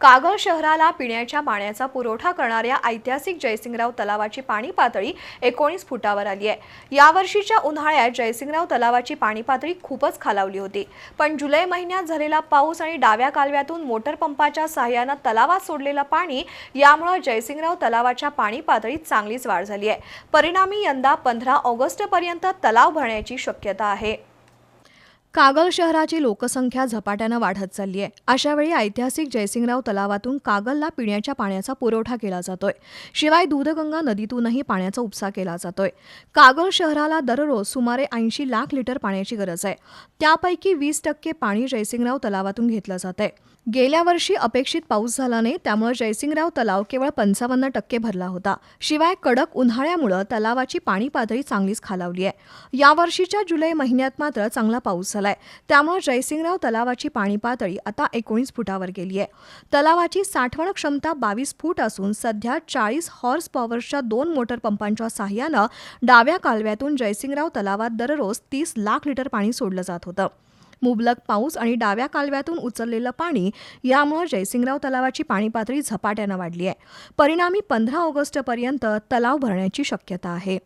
कागल शहराला पिण्याच्या पाण्याचा पुरवठा करणाऱ्या ऐतिहासिक जयसिंगराव तलावाची पाणी पातळी एकोणीस फुटावर आली आहे. यावर्षीच्या उन्हाळ्यात जयसिंगराव तलावाची पाणी पातळी खूपच खालावली होती. पण जुलै महिन्यात झालेला पाऊस आणि डाव्या कालव्यातून मोटर पंपाच्या सहाय्यानं तलावात सोडलेलं पाणी यामुळे जयसिंगराव तलावाच्या पाणी पातळीत चांगलीच वाढ झाली आहे. परिणामी यंदा पंधरा ऑगस्टपर्यंत तलाव भरण्याची शक्यता आहे. कागल शहराची लोकसंख्या झपाट्यानं वाढत चालली आहे अशावेळी ऐतिहासिक जयसिंगराव तलावातून कागलला पिण्याच्या पाण्याचा पुरवठा केला जातोय. शिवाय दूधगंगा नदीतूनही पाण्याचा उपसा केला जातोय. कागल शहराला दररोज सुमारे ऐंशी लाख लिटर पाण्याची गरज आहे. त्यापैकी वीस टक्के पाणी जयसिंगराव तलावातून घेतलं जात आहे गेल्या वर्षी अपेक्षित पाऊस झाला नाही त्यामुळे जयसिंगराव तलाव केवळ पंचावन्न टक्के भरला होता. शिवाय कडक उन्हाळ्यामुळं तलावाची पाणी पातळी चांगलीच खालावली आहे यावर्षीच्या जुलै महिन्यात मात्र चांगला पाऊस झालाय. त्यामुळे जयसिंगराव तलावाची पाणी पातळी आता एकोणीस फुटावर गेली आहे. तलावाची साठवण क्षमता बावीस फूट असून सध्या चाळीस हॉर्स पॉवरच्या दोन मोटर पंपांच्या साह्यानं डाव्या कालव्यातून जयसिंगराव तलावात दररोज तीस लाख लिटर पाणी सोडलं जात होतं. मुबलक पाऊस आणि डाव्या कालव्यातून उचललेलं पाणी यामुळे जयसिंगराव तलावाची पाणी पातळी झपाट्यानं वाढली आहे. परिणामी पंधरा ऑगस्टपर्यंत तलाव भरण्याची शक्यता आहे.